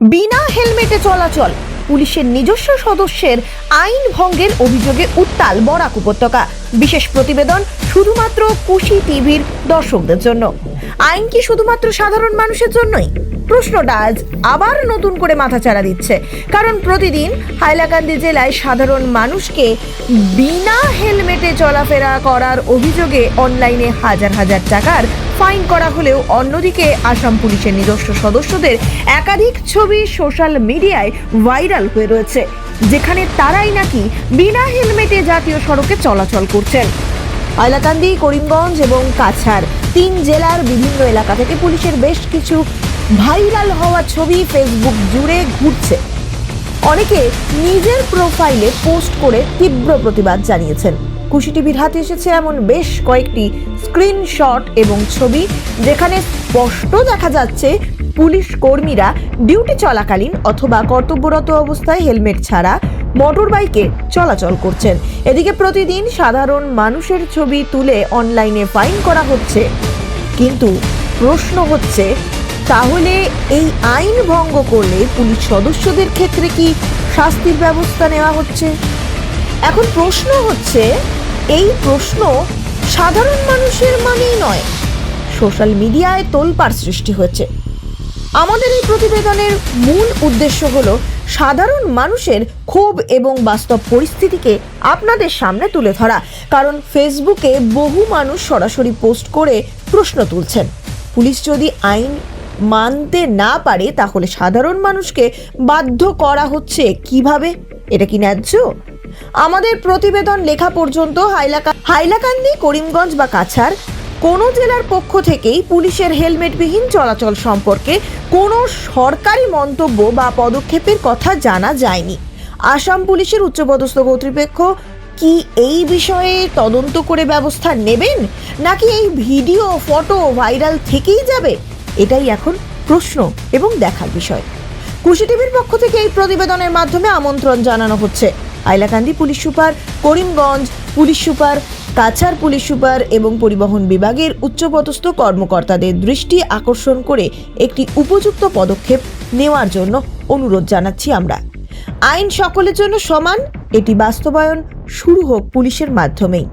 বিনা হেলমেটে চলাচল। পুলিশের নিজস্ব সদস্যের আইন ভঙ্গের অভিযোগে উত্তাল বরাক উপত্যকা। বিশেষ প্রতিবেদন শুধুমাত্র কুশি টিভির দর্শকদের জন্য। আইন কি শুধুমাত্র সাধারণ মানুষের জন্যই? প্রশ্নটা আজ আবার নতুন করে মাথাচাড়া দিচ্ছে। কারণ প্রতিদিন হাইলাকান্দি জেলায় সাধারণ মানুষকে বিনা হেলমেটে চলাফেরা করার অভিযোগে অনলাইনে হাজার হাজার টাকার ফাইন করা হলেও অন্যদিকে আসাম পুলিশের নিজস্ব সদস্যদের একাধিক ছবি সোশ্যাল মিডিয়ায় ভাইরাল হয়ে রয়েছে, যেখানে তারাই নাকি বিনা হেলমেটে জাতীয় সড়কে চলাচল করছেন। হাইলাকান্দি, করিমগঞ্জ এবং কাছাড় তিন জেলার বিভিন্ন এলাকা থেকে পুলিশের বেশ কিছু ভাইরাল হওয়া ছবি ফেসবুক জুড়ে ঘুরছে। অনেকে নিজের প্রোফাইলে পোস্ট করে তীব্র প্রতিবাদ জানিয়েছেন। খুশি টিভির হাতে এসেছে এমন বেশ কয়েকটি স্ক্রিনশট এবং ছবি, যেখানে স্পষ্ট দেখা যাচ্ছে পুলিশ কর্মীরা ডিউটি চলাকালীন অথবা কর্তব্যরত অবস্থায় হেলমেট ছাড়া মোটর বাইকে চলাচল করছেন। এদিকে প্রতিদিন সাধারণ মানুষের ছবি তুলে অনলাইনে ফাইন করা হচ্ছে। কিন্তু প্রশ্ন হচ্ছে তাহলে এই আইন ভঙ্গ করলে পুলিশ সদস্যদের ক্ষেত্রে কি শাস্তির ব্যবস্থা নেওয়া হচ্ছে? এখন প্রশ্ন হচ্ছে, এই প্রশ্ন সাধারণ মানুষের মানেই নয়, সোশ্যাল মিডিয়ায় তোলপাড় সৃষ্টি হয়েছে আমাদের এই প্রতিবেদনের মূল উদ্দেশ্য হলো সাধারণ মানুষের ক্ষোভ এবং বাস্তব পরিস্থিতিকে আপনাদের সামনে তুলে ধরা, কারণ ফেসবুকে বহু মানুষ সরাসরি পোস্ট করে প্রশ্ন তুলছেন। পুলিশ যদি আইন মানতে না পারে, তাহলে সাধারণ মানুষকে বাধ্য করা হচ্ছে কীভাবে? এটা কি ন্যায্য? আমাদের প্রতিবেদন লেখা পর্যন্ত হাইলাকা হাইলাকান্দি, করিমগঞ্জ বা কাছাড় কোনো জেলার পক্ষ থেকেই পুলিশের হেলমেটবিহীন চলাচল সম্পর্কে কোনো সরকারি মন্তব্য বা পদক্ষেপের কথা জানা যায়নি। আসাম পুলিশের উচ্চপদস্থ কর্তৃপক্ষ কি এই বিষয়ে তদন্ত করে ব্যবস্থা নেবেন? নাকি এই ভিডিও, ফটো ভাইরাল থেকেই যাবে? এটাই এখন প্রশ্ন এবং দেখার বিষয়। কুশি টিভির পক্ষ থেকে এই প্রতিবেদনের মাধ্যমে আমন্ত্রণ জানানো হচ্ছে। Hailakandi police super, Karimganj police super, Cachar police super এবং পরিবহন বিভাগের উচ্চপদস্থ কর্মকর্তাদের দৃষ্টি আকর্ষণ করে একটি উপযুক্ত পদক্ষেপ নেওয়ার জন্য অনুরোধ জানাচ্ছি আমরা। আইন সকলের জন্য সমান, এটি বাস্তবায়ন শুরু হোক পুলিশের মাধ্যমেই।